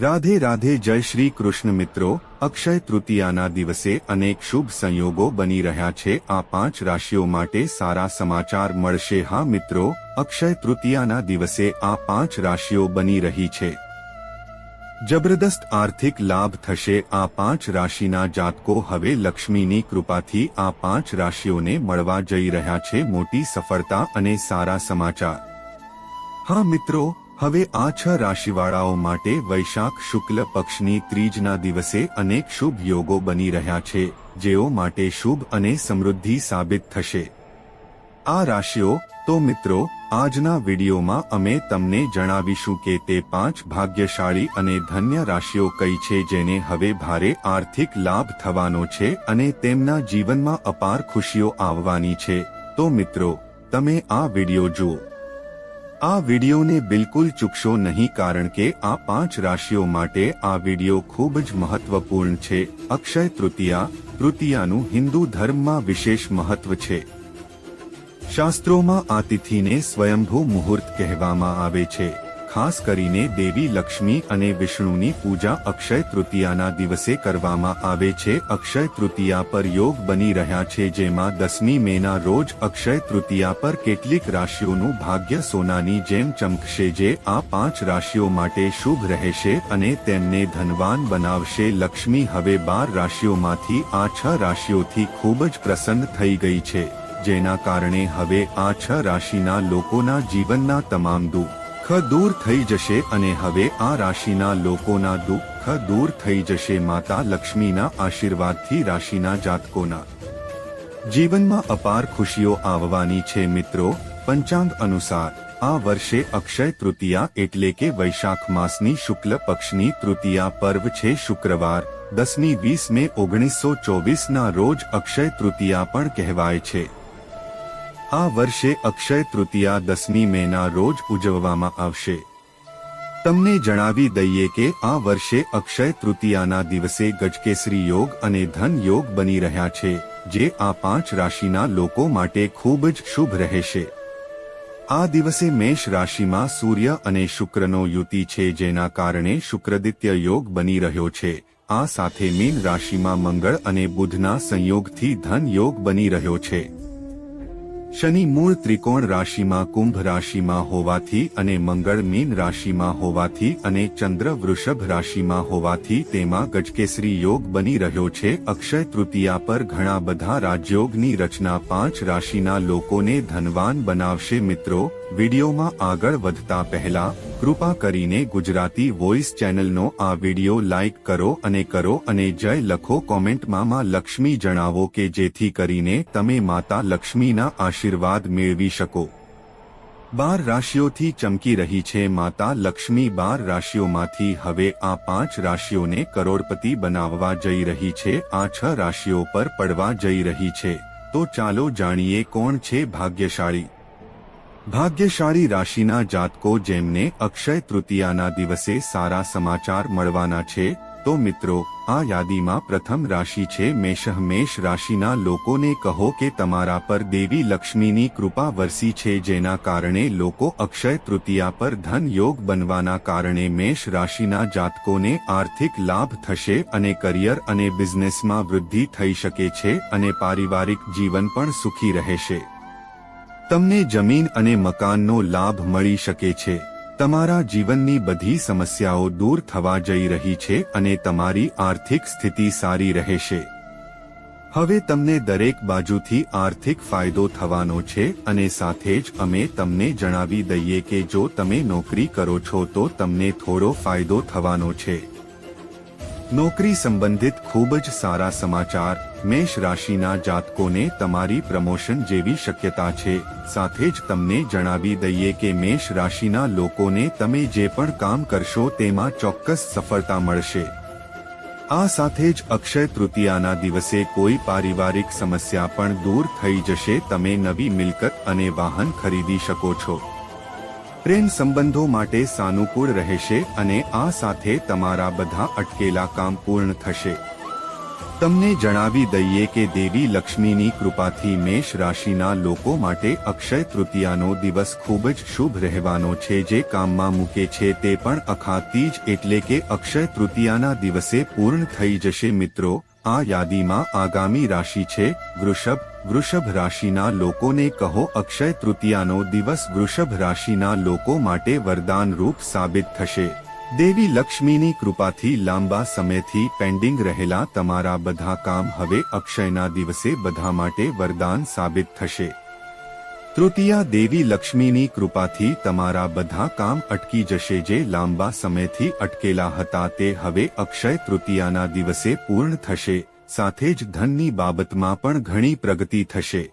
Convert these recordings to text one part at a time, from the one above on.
રાધે રાધે જય શ્રી કૃષ્ણ મિત્રો, અક્ષય તૃતીયાના દિવસે અનેક શુભ સંયોગો બની રહ્યા છે. આ પાંચ રાશિઓ માટે સારા સમાચાર મળશે. હા મિત્રો, અક્ષય તૃતીયાના દિવસે આ પાંચ રાશિઓ બની રહી છે. જબરદસ્ત આર્થિક લાભ થશે. આ પાંચ રાશિના જાતકો હવે લક્ષ્મીની કૃપાથી આ પાંચ રાશિઓને મળવા જઈ રહ્યા છે. મોટી સફળતા અને સારા સમાચાર. હા મિત્રો હવે આ છ રાશિવાળાઓ માટે વૈશાખ શુક્લ પક્ષની ત્રીજના દિવસે અનેક શુભ યોગો બની રહ્યા છે, જેઓ માટે શુભ અને સમૃદ્ધિ સાબિત થશે. આ રાશિઓ, તો મિત્રો, આજના વિડીયોમાં અમે તમને જણાવીશું કે તે પાંચ ભાગ્યશાળી અને ધન્ય રાશિઓ કઈ છે જેને હવે ભારે આર્થિક લાભ થવાનો છે અને તેમના જીવનમાં અપાર ખુશીઓ આવવાની છે. તો મિત્રો, તમે આ વીડિયો જુઓ. આ વિડીયોને બિલકુલ ચૂકશો નહીં કારણ કે આ પાંચ રાશિઓ માટે આ વીડિયો ખૂબ જ મહત્વપૂર્ણ છે. અક્ષય તૃતીયા, તૃતીયાનું હિન્દુ ધર્મમાં વિશેષ મહત્વ છે. શાસ્ત્રોમાં આ તિથિને સ્વયંભૂ મુહૂર્ત કહેવામાં આવે છે. ખાસ કરીને દેવી લક્ષ્મી અને વિષ્ણુની પૂજા અક્ષય તૃતીયાના દિવસે કરવામાં આવે છે. અક્ષય તૃતીયા પર યોગ બની રહ્યા છે, જેમાં દસમી મેના રોજ અક્ષય તૃતીયા પર કેટલીક રાશિઓનું ભાગ્ય સોનાની જેમ ચમકશે, જે આ પાંચ રાશિઓ માટે શુભ રહેશે અને તેમને ધનવાન બનાવશે. લક્ષ્મી હવે બાર રાશિઓમાંથી આ છ રાશિઓથી ખૂબ જ પ્રસન્ન થઈ ગઈ છે, જેના કારણે હવે આ છ રાશિના લોકોના જીવનના તમામ દુઃખ દુઃખ દૂર થઈ જશે અને હવે આ રાશિના લોકોના દુઃખ દૂર થઈ જશે. માતા લક્ષ્મીના આશીર્વાદથી રાશિના જાતકોના જીવનમાં અપાર ખુશીઓ આવવાની છે મિત્રો. પંચાંગ અનુસાર આ વર્ષે અક્ષય તૃતીયા એટલે કે વૈશાખ માસની શુક્લ પક્ષની તૃતીયા પર્વ છે. શુક્રવાર દસમી વીસ મે ઓગણીસો ચોવીસના રોજ અક્ષય તૃતીયા પણ કહેવાય છે. આ વર્ષે અક્ષય તૃતીયા દસમી મેના રોજ ઉજવવામાં આવશે. તમને જણાવી દઈએ કે આ વર્ષે અક્ષય તૃતીયાના દિવસે ગજકેસરી યોગ અને ધન યોગ બની રહ્યા છે, જે આ પાંચ રાશિના લોકો માટે ખૂબ જ શુભ રહેશે. આ દિવસે મેષ રાશિમાં સૂર્ય અને શુક્રનો યુતિ છે, જેના કારણે શુક્રદિત્ય યોગ બની રહ્યો છે. આ સાથે મીન રાશિમાં મંગળ અને બુધના સંયોગથી ધન યોગ બની રહ્યો છે. શનિ મૂળ ત્રિકોણ રાશિમાં કુંભ રાશિમાં હોવાથી અને મંગળ મીન રાશિમાં હોવાથી અને ચંદ્ર વૃષભ રાશિમાં હોવાથી તેમાં ગજકેસરી યોગ બની રહ્યો છે. અક્ષય તૃતીયા પર ઘણા બધા રાજયોગની રચના પાંચ રાશિના લોકોને ધનવાન બનાવશે મિત્રો. વિડીયોમાં આગળ વધતા પહેલા, કૃપા કરીને ગુજરાતી વોઇસ ચેનલનો આ વિડિયો લાઇક કરો અને કરો અને જય લખો કોમેન્ટમાં માં લક્ષ્મી જણાવો કે જેથી કરીને તમે માતા લક્ષ્મીના આશીર્વાદ મેળવી શકો. બાર રાશિઓથી ચમકી રહી છે માતા લક્ષ્મી બાર રાશિઓમાંથી હવે આ પાંચ રાશિઓને કરોડપતિ બનાવવા જઈ રહી છે, આ છ રાશિઓ પર પડવા જઈ રહી છે. તો ચાલો જાણીએ કોણ છે ભાગ્યશાળી. ભાગ્યશાળી રાશિના જાતકો જેમને અક્ષય તૃતીયાના દિવસે સારા સમાચાર મળવાના છે, તો મિત્રો, આ યાદીમાં પ્રથમ રાશિ છે મેષ. મેષ રાશિના લોકોને કહો કે તમારા પર દેવી લક્ષ્મીની કૃપા વરસી છે જેના કારણે લોકો અક્ષય તૃતીયા પર ધન યોગ બનવાના કારણે મેષ રાશિના જાતકોને આર્થિક લાભ થશે અને કરિયર અને બિઝનેસમાં વૃદ્ધિ થઈ શકે છે અને પારિવારિક જીવન પણ સુખી રહેશે. તમને જમીન અને મકાનનો લાભ મળી શકે છે. તમારા જીવનની બધી સમસ્યાઓ દૂર થવા જઈ રહી છે અને તમારી આર્થિક સ્થિતિ સારી રહેશે. હવે તમને દરેક બાજુથી આર્થિક ફાયદો થવાનો છે અને સાથે જ અમે તમને જણાવી દઈએ કે જો તમે નોકરી કરો છો તો તમને થોડો ફાયદો થવાનો છે. નોકરી સંબંધિત ખૂબ જ સારા સમાચાર મેષ રાશિના જાતકોને તમારી પ્રમોશન જેવી શક્યતા છે. સાથે જ તમને જણાવી દઈએ કે મેષ રાશિના લોકોને તમે જે પણ કામ કરશો તેમાં ચોક્કસ સફળતા મળશે. આ સાથે જ અક્ષય તૃતીયાના દિવસે કોઈ પારિવારિક સમસ્યા પણ દૂર થઈ જશે. તમે નવી મિલકત અને વાહન ખરીદી શકો છો. પ્રેમ સંબંધો માટે સાનુકૂળ રહેશે અને આ સાથે તમારા બધા અટકેલા કામ પૂર્ણ થશે. તમને જણાવી દઈએ કે દેવી લક્ષ્મીની કૃપાથી મેષ રાશિના લોકો માટે અક્ષય તૃતીયાનો દિવસ ખૂબ જ શુભ રહેવાનો છે જે કામમાં મૂકે છે તે પણ અખાતીજ એટલે કે અક્ષય તૃતીયાના દિવસે પૂર્ણ થઈ જશે મિત્રો. આ યાદીમાં આગામી રાશિ છે વૃષભ વૃષભ રાશિના લોકોને કહો અક્ષય તૃતીયાનો દિવસ વૃષભ રાશિના લોકો માટે વરદાન રૂપ સાબિત થશે. દેવી લક્ષ્મીની કૃપાથી લાંબા સમયથી પેન્ડિંગ રહેલા તમારા બધા કામ હવે અક્ષયના દિવસે બધા માટે વરદાન સાબિત થશે. તૃતીયા દેવી લક્ષ્મીની કૃપાથી તમારા બધા કામ અટકી જશે જે લાંબા સમયથી અટકેલા હતા તે હવે અક્ષય તૃતીયાના દિવસે પૂર્ણ થશે. સાથે જ ધનની બાબતમાં પણ ઘણી પ્રગતિ થશે.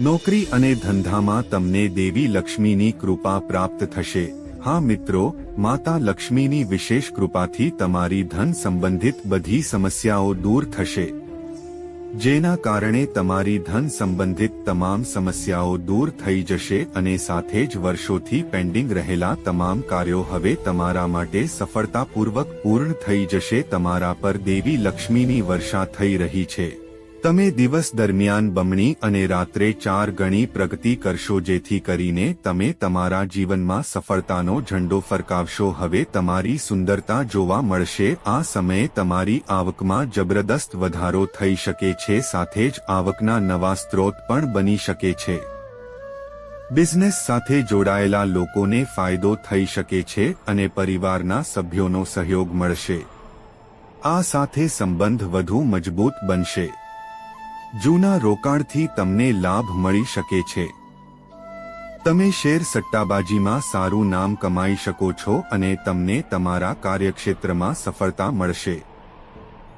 નોકરી અને ધંધામાં તમને દેવી લક્ષ્મીની કૃપા પ્રાપ્ત થશે. હા મિત્રો, માતા લક્ષ્મીની વિશેષ કૃપાથી તમારી ધન સંબંધિત બધી સમસ્યાઓ દૂર થશે. જેના કારણે તમારી ધન સંબંધિત તમામ સમસ્યાઓ દૂર થઈ જશે અને સાથે જ વર્ષોથી પેન્ડિંગ રહેલા તમામ કાર્યો હવે તમારા માટે સફળતાપૂર્વક પૂર્ણ થઈ જશે. તમારા પર દેવી લક્ષ્મીની વર્ષા થઈ રહી છે. તમે દિવસ દરમિયાન બમણી અને રાત્રે ચાર ગણી પ્રગતિ કરશો જેથી કરીને તમે તમારા જીવનમાં સફળતાનો ઝંડો ફરકાવશો. હવે તમારી સુંદરતા જોવા મળશે. આ સમયે તમારી આવકમાં જબરદસ્ત વધારો થઈ શકે છે, સાથે જ આવકના નવા સ્ત્રોત પણ બની શકે છે. બિઝનેસ સાથે જોડાયેલા લોકોને ફાયદો થઈ શકે છે અને પરિવારના સભ્યોનો સહયોગ મળશે. આ સાથે સંબંધ વધુ મજબૂત બનશે. જૂના રોકાણથી તમને લાભ મળી શકે છે. તમે શેર સટ્ટાબાજીમાં સારું નામ કમાઈ શકો છો અને તમને તમારા કાર્યક્ષેત્રમાં સફળતા મળશે.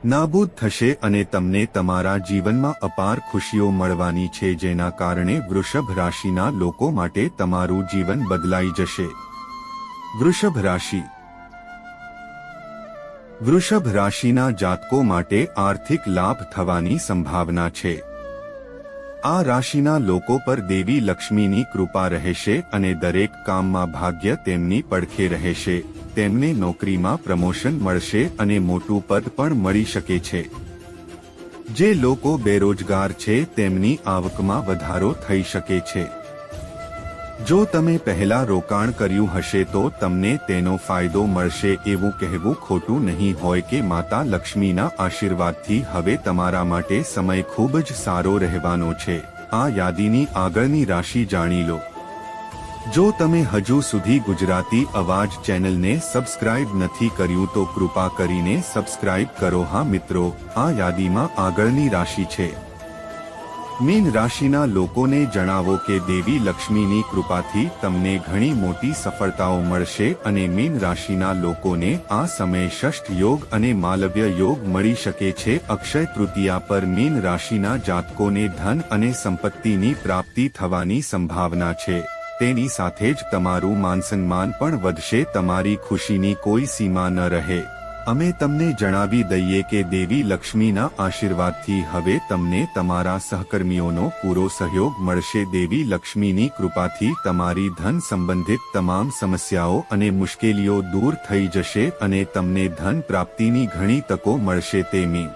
નાબૂદ થશે અને તમને તમારા જીવનમાં અપાર ખુશીઓ મળવાની છે જેના કારણે વૃષભ રાશિના લોકો માટે તમારું જીવન બદલાઈ જશે. વૃષભ રાશિ વૃષભ રાશિના જાતકો માટે આર્થિક લાભ થવાની સંભાવના છે. આ રાશિના લોકો પર દેવી લક્ષ્મીની કૃપા રહેશે અને દરેક કામમાં ભાગ્ય તેમની પડખે રહેશે. તેમને નોકરીમાં પ્રમોશન મળશે અને મોટું પદ પણ મળી શકે છે. જે લોકો બેરોજગાર છે, તેમની આવકમાં વધારો થઈ શકે છે. જો તમે પહેલા રોકાણ કર્યું હશે તો તમને તેનો ફાયદો મળશે એવું કહેવું ખોટું નહીં હોય કે માતા લક્ષ્મીના આશીર્વાદથી હવે તમારા માટે સમય ખૂબ જ સારો રહેવાનો છે. આ યાદીની આગળની રાશિ જાણી લો. જો તમે હજુ સુધી ગુજરાતી અવાજ ચેનલને સબસ્ક્રાઇબ નથી કર્યું તો કૃપા કરીને સબસ્ક્રાઇબ કરો હા મિત્રો, આ યાદીમાં આગળની રાશિ છે. મીન રાશિના લોકોને જણાવો કે દેવી લક્ષ્મીની કૃપાથી તમને ઘણી મોટી સફળતાઓ મળશે અને મીન રાશિના લોકોને આ સમયે ષષ્ઠ યોગ અને માલવ્ય યોગ મળી શકે છે. અક્ષય તૃતીયા પર મીન રાશિના જાતકોને ધન અને સંપત્તિની પ્રાપ્તિ થવાની સંભાવના છે. તેની સાથે જ તમારું માનસન્માન પણ વધશે. તમારી ખુશીની કોઈ સીમા ન રહે. અમે તમને જણાવી દઈએ કે દેવી લક્ષ્મીના આશીર્વાદથી હવે તમને તમારા સહકર્મીઓનો પૂરો સહયોગ મળશે. દેવી લક્ષ્મીની કૃપાથી તમારી ધન સંબંધિત તમામ સમસ્યાઓ અને મુશ્કેલીઓ દૂર થઈ જશે અને તમને ધન પ્રાપ્તિની ઘણી તકો મળશે. તેમી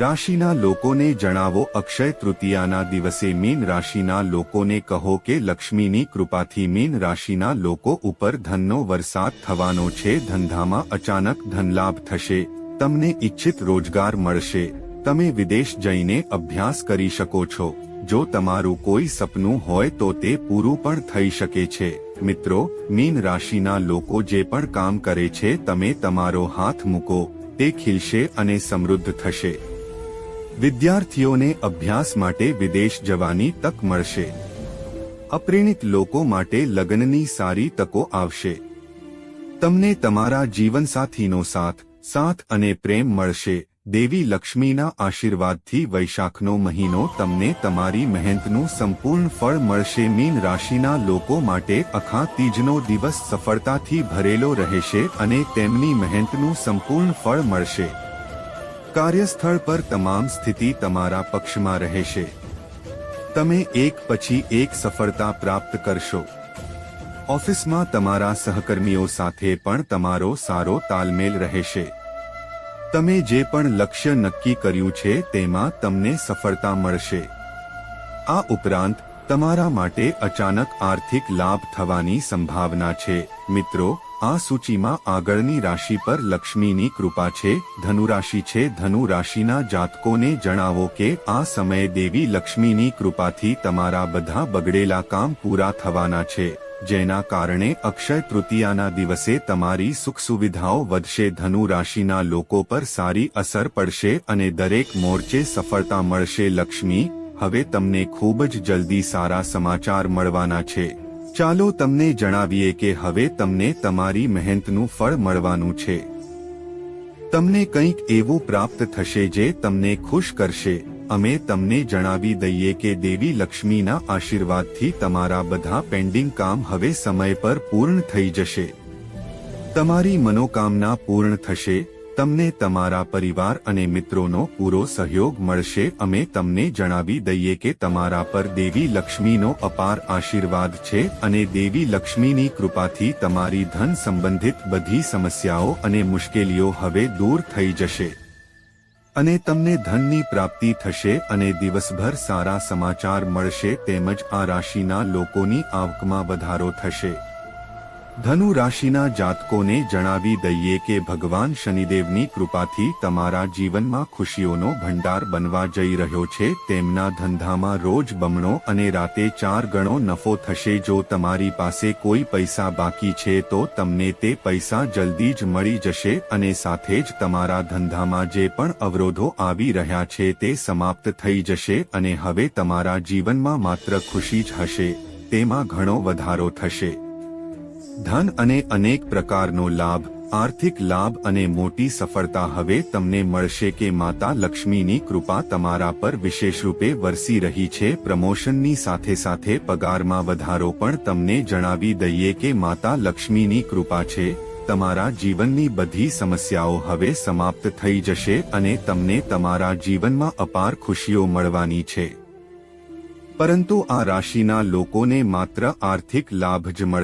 રાશિના લોકોને જણાવો અક્ષય તૃતીયાના દિવસે મીન રાશિના લોકોને કહો કે લક્ષ્મીની કૃપાથી મીન રાશિના લોકો ઉપર ધનનો વરસાદ થવાનો છે, ધંધામાં અચાનક ધનલાભ થશે, તમને ઇચ્છિત રોજગાર મળશે, તમે વિદેશ જઈને અભ્યાસ કરી શકો છો, જો તમારું કોઈ સપનું હોય તો તે પૂરું પણ થઈ શકે છે, મિત્રો, મીન રાશિના લોકો જે પણ કામ કરે છે, તમે તમારો હાથ મૂકો, તે ખીલશે અને સમૃદ્ધ થશે. વિદ્યાર્થીઓને અભ્યાસ માટે વિદેશ જવાની તક મળશે. અપ્રેણિત લોકો માટે લગ્નની સારી તકો આવશે. તમને તમારા જીવનસાથીનો સાથ સાથ અને પ્રેમ મળશે. દેવી લક્ષ્મીના આશીર્વાદથી વૈશાખનો મહિનો તમને તમારી મહેનતનું સંપૂર્ણ ફળ મળશે. મીન રાશિના લોકો માટે અખા તીજનો દિવસ સફળતાથી ભરેલો રહેશે અને તેમની મહેનતનું સંપૂર્ણ ફળ મળશે. કાર્યસ્થળ પર તમામ સ્થિતિ તમારા પક્ષમાં રહેશે. તમે એક પછી એક સફળતા પ્રાપ્ત કરશો. ઓફિસમાં તમારા સહકર્મીઓ સાથે પણ તમારો સારો તાલમેલ રહેશે. તમે જે પણ લક્ષ્ય નક્કી કર્યું છે તેમાં તમને સફળતા મળશે. આ ઉપરાંત, તમારા માટે અચાનક આર્થિક લાભ થવાની સંભાવના છે. મિત્રો આ સૂચિમાં આગળની રાશિ પર લક્ષ્મીની કૃપા છે ધનુ રાશિ છે ધનુ રાશિના જાતકોને જણાવો કે આ સમયે દેવી લક્ષ્મીની કૃપાથી તમારા બધા બગડેલા કામ પૂરા થવાના છે, જેના કારણે અક્ષય તૃતીયાના દિવસે તમારી સુખ સુવિધાઓ વધશે ધનુ રાશિના લોકો પર સારી અસર પડશે અને દરેક મોરચે સફળતા મળશે. લક્ષ્મી, હવે તમને ખૂબ જ જલ્દી સારા સમાચાર મળવાના છે. ચાલો તમને જણાવીએ કે હવે તમને તમારી મહેનતનું ફળ મળવાનું છે. તમને કંઈક એવું પ્રાપ્ત થશે જે તમને ખુશ કરશે. અમે તમને જણાવી દઈએ કે દેવી લક્ષ્મીના આશીર્વાદથી તમારા બધા પેન્ડિંગ કામ હવે સમય પર પૂર્ણ થઈ જશે. તમારી મનોકામના પૂર્ણ થશે. તમને તમારા પરિવાર અને મિત્રોનો પૂરો સહયોગ મળશે. અમે તમને જણાવી દઈએ કે તમારા પર દેવી લક્ષ્મીનો અપાર આશીર્વાદ છે અને દેવી લક્ષ્મીની કૃપાથી તમારી ધન સંબંધિત બધી સમસ્યાઓ અને મુશ્કેલીઓ હવે દૂર થઈ જશે. અને તમને ધનની પ્રાપ્તિ થશે અને દિવસભર સારા સમાચાર મળશે તેમજ આ રાશિના લોકોની આવકમાં વધારો થશે. ધનુ રાશિના જાતકોને જણાવી દઈએ કે ભગવાન શનિદેવની કૃપાથી તમારા જીવનમાં ખુશીઓનો ભંડાર બનવા જઈ રહ્યો છે. તેમના ધંધામાં રોજ બમણો અને રાતે ચાર ગણો નફો થશે. જો તમારી પાસે કોઈ પૈસા બાકી છે તો તમને તે પૈસા જલ્દી જ મળી જશે અને સાથે જ તમારા ધંધામાં જે પણ અવરોધો આવી રહ્યા છે તે સમાપ્ત થઈ જશે અને હવે તમારા જીવનમાં માત્ર ખુશી જ હશે, તેમાં ઘણો વધારો થશે. ધન અને અનેક પ્રકારનો લાભ, આર્થિક લાભ અને મોટી સફળતા હવે તમને મળશે કે માતા લક્ષ્મીની કૃપા તમારા પર વિશેષ રૂપે વરસી રહી છે. પ્રમોશનની સાથે સાથે પગારમાં વધારો પણ તમને જણાવી દઈએ કે માતા લક્ષ્મીની કૃપા છે. તમારા જીવનની બધી સમસ્યાઓ હવે સમાપ્ત થઈ જશે અને તમને તમારા જીવનમાં અપાર ખુશીઓ મળવાની છે. પરંતુ આ રાશિના લોકોને માત્ર આર્થિક લાભ જ મળશે.